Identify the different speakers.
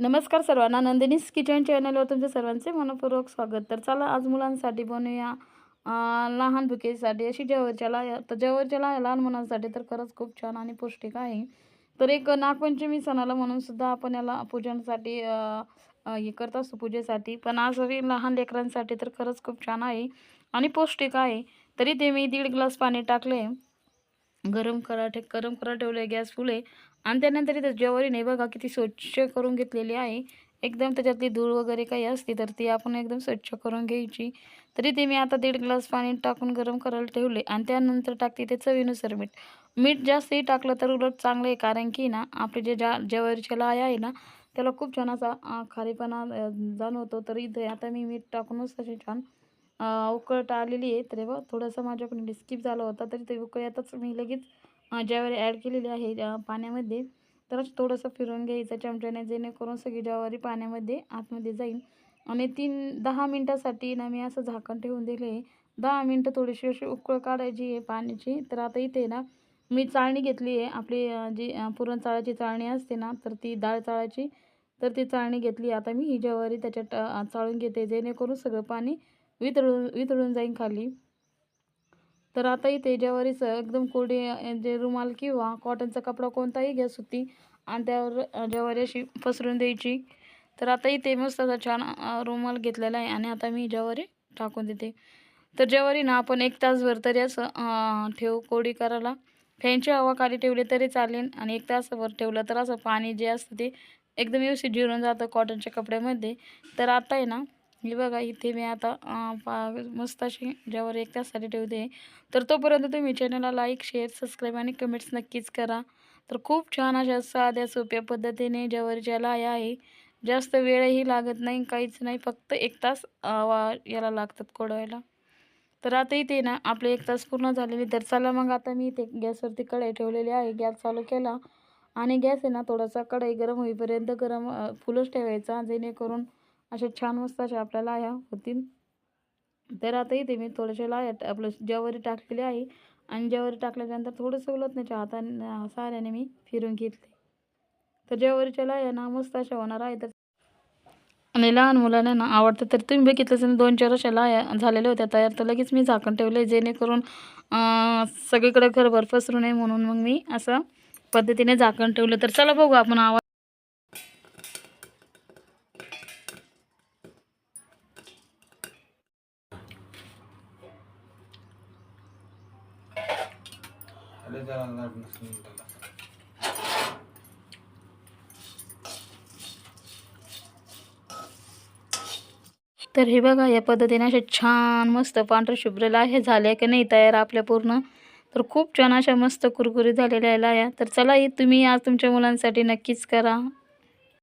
Speaker 1: नमस्कार सर्वांना. नंदिनीस किचन चॅनलवर तुमच्या सर्वांचे मनपूर्वक स्वागत. तर चला आज मुलांसाठी बनवूया लहान भुकेसाठी अशी जवळच्याला लाया तर जवळच्याला लाया लहान मुलांसाठी तर खरंच खूप छान आणि पौष्टिक आहे. तर एक नागपंचमी सणाला म्हणून सुद्धा आपण याला पूजनसाठी हे करत असतो पूजेसाठी. पण आज लहान लेकरांसाठी तर खरंच खूप छान आहे आणि पौष्टिक आहे. तरी ते मी दीड ग्लास पाणी टाकले. गरम करा ठे गरम करा ठेवले गॅस फुले. आणि त्यानंतर इथं ज्वारीने बघा किती स्वच्छ करून घेतलेली आहे. एकदम त्याच्यातली धूळ वगैरे काही असते तर ती आपण एकदम स्वच्छ करून घ्यायची. तरी ते मी आता दीड ग्लास पाणी टाकून गरम करायला ठेवले आणि त्यानंतर टाकते ते चवीनुसार मीठ. मीठ जास्तही टाकलं तर उलट चांगलं आहे कारण की ना आपले जे जा ज्वारीचे लाय आहे ना त्याला खूप छान असा खारीपणा खारेपणा जाणवतो. तर इथे आता मी मीठ टाकूनच तशी छान अं, आलेली आहे. तर बघ थोडंसं माझ्याकडून स्किप झाला होता तरी ते उकळ्यातच मी लगेच ज्वारी ॲड केलेली आहे पाण्यामध्ये तरच थोडंसं फिरून घ्यायचं चमच्याने जेणेकरून सगळी ज्वारी पाण्यामध्ये आतमध्ये जाईल. आणि तीन दहा मिनटासाठी ना मी असं झाकण ठेवून दिले. आहे दहा मिनटं थोडीशी अशी उकळ काढायची आहे पाण्याची. तर आता इथे ना मी चाळणी घेतली आहे. आपली जी पुरण चाळाची चाळणी असते ना तर ती डाळ चाळाची तर ती चाळणी घेतली. आता मी ही ज्वारी त्याच्यात चाळून घेते जेणेकरून सगळं पाणी वितळून वितळून जाईन खाली. तर आता इथे ज्वारीचं एकदम कोरडी जे रुमाल किंवा कॉटनचा कपडा कोणताही घ्या सुती आणि त्यावर ज्यावारी अशी पसरून द्यायची. तर आता इथे मस्त असा छान रुमाल घेतलेला आहे आणि आता मी ज्यावारी टाकून देते. तर ज्यावारी ना आपण एक तासभर तरी असं ठेवू कोडी कोरडी करायला. फॅनची हवा खाली ठेवली तरी चालेल आणि एक तासभर ठेवलं तर असं पाणी जे असतं ते एकदम व्यवस्थित जिरून जातं कॉटनच्या कपड्यामध्ये. तर आता आहे ना हे बघा इथे मी आता पा मस्त अशी ज्यावर एक तासाठी ठेवते. तर तोपर्यंत तुम्ही चॅनलला लाईक शेअर सबस्क्राईब आणि कमेंट्स नक्कीच करा. तर खूप छान अशा साध्या सोप्या पद्धतीने ज्वारीच्या लाया आहे जास्त वेळही लागत नाही काहीच नाही फक्त एक तास वा याला लागतात कोडवायला तर आता इथे ना आपले एक तास पूर्ण झालेले. तर चला मग आता मी इथे गॅसवरती कढई ठेवलेली आहे. गॅस चालू केला. आणि गॅस आहे ना थोडासा कढई गरम होईपर्यंत गरम फुलंच फुलच ठेवायचा जेणेकरून अशा छान मस्त अशा आपल्या लाया होतील. तर आता इथे मी थोड्याशा लाया आपलं ज्वारी टाकलेली आहे. आणि जवारी टाकल्यानंतर थोडंसं उलटण्याच्या हाताने साऱ्याने मी फिरून घेतले. तर जवारीच्या लाया ना मस्त अशा होणार आहे तर आणि लहान मुलांना ना आवडतं. तर तुम्ही बघितलंच असेल दोन चार अशा लाया झालेल्या होत्या. तयार तर लगेच मी झाकण ठेवले जेणेकरून सगळीकडे घरभर पसरू नये म्हणून मग मी असं पद्धतीने झाकण ठेवलं. तर चला बघू आपण आवाज
Speaker 2: अरे त्याला लाट नसून
Speaker 1: तर हे बघा या पद्धतीने असे छान मस्त पांढरं शुभ्र लाह्या झाल्या की नाही तयार आपल्या पूर्ण. तर खूप छान अशा मस्त कुरकुरीत झालेल्या आहे लाह्या तर चला तुम्ही आज तुमच्या मुलांसाठी नक्कीच करा.